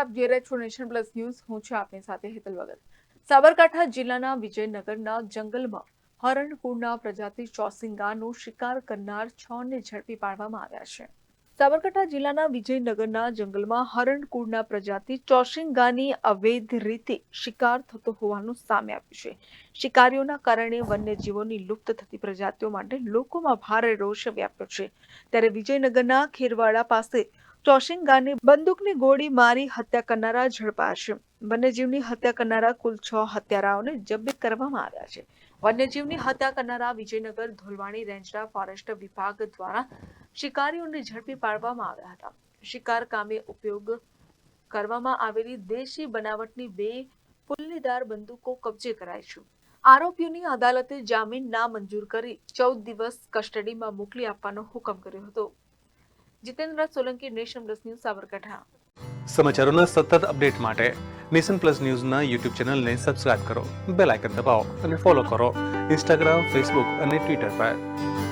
આપ જોઈ રહ્યા નેશન પ્લસ ન્યૂઝ. હું છું આપની સાથે હેતલ વગર સાબરકાંઠા જિલ્લાના વિજયનગરના જંગલમાં હરણકુળના પ્રજાતિ ચોસિંગાનો શિકાર કરનાર છ ને ઝડપી પાડવામાં આવ્યા છે. સાબરકાંઠા જિલ્લાના વિજયનગરના જંગલમાં હરણકુળના પ્રજાતિ ચોશિંગાની અવૈધ રીતે શિકાર થતો હોવાનું સામે આવ્યું છે. શિકારીઓના કારણે વન્યજીવોની લુપ્ત થતી પ્રજાતિઓ માટે લોકોમાં ભારે રોષ વ્યાપ્યો છે. ત્યારે વિજયનગરના ખેરવાડા પાસે ચોશિંગાને બંદૂકની ગોળી મારી હત્યા કરનારા ઝડપાશે વન્યજીવની હત્યા કરનારા કુલ છ હત્યારાઓને જબ્બે કરવામાં આવ્યા છે. વન્યજીવની હત્યા કરનારા વિજયનગર ધોલવાણી રેન્જના ફોરેસ્ટ વિભાગ દ્વારા શિકારીઓને ઝડપી પાડવામાં આવ્યા હતા. શિકાર કામે ઉપયોગ કરવામાં આવેલી દેશી બનાવટની બે પુલ્લીદાર બંદૂકો કબજે કરાઈ છે. આરોપીઓની અદાલતે જામીન ના મંજૂર કરી ચૌદ દિવસ કસ્ટડીમાં મોકલી આપવાનો હુકમ કર્યો હતો. Jitendra Solanki, nation plus news, Sabarkantha. સમાચારોના સતત અપડેટ માટે નેશન પ્લસ ન્યૂઝના યુટ્યુબ ચેનલને સબસ્ક્રાઇબ કરો, બેલ આઇકન દબાવો અને ફોલો કરો ઇન્સ્ટાગ્રામ, ફેસબુક અને ટ્વિટર પર.